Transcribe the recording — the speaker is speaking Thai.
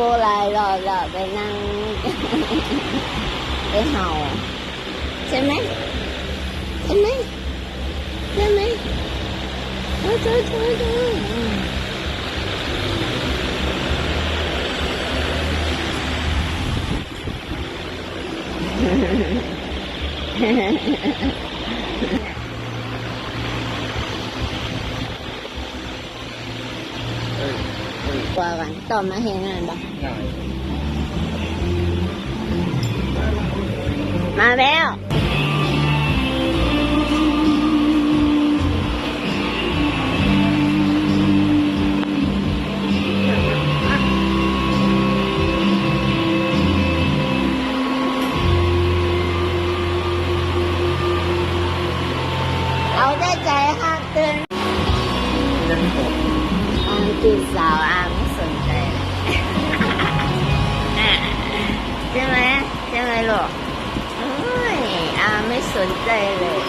กูหลายรอบแล้วไปนั่ง ไปเห่า ใช่ไหมใช่ไหมใช่ไหมเออเออเออเอออืม กว่ากันต่อมาเห็นงานปะง่ายมาแล้วเอาได้ใจห้ามเตือนเล่นตกอางจีบสาวอา หมลูกเอ้ยอาไม่สนใจเลย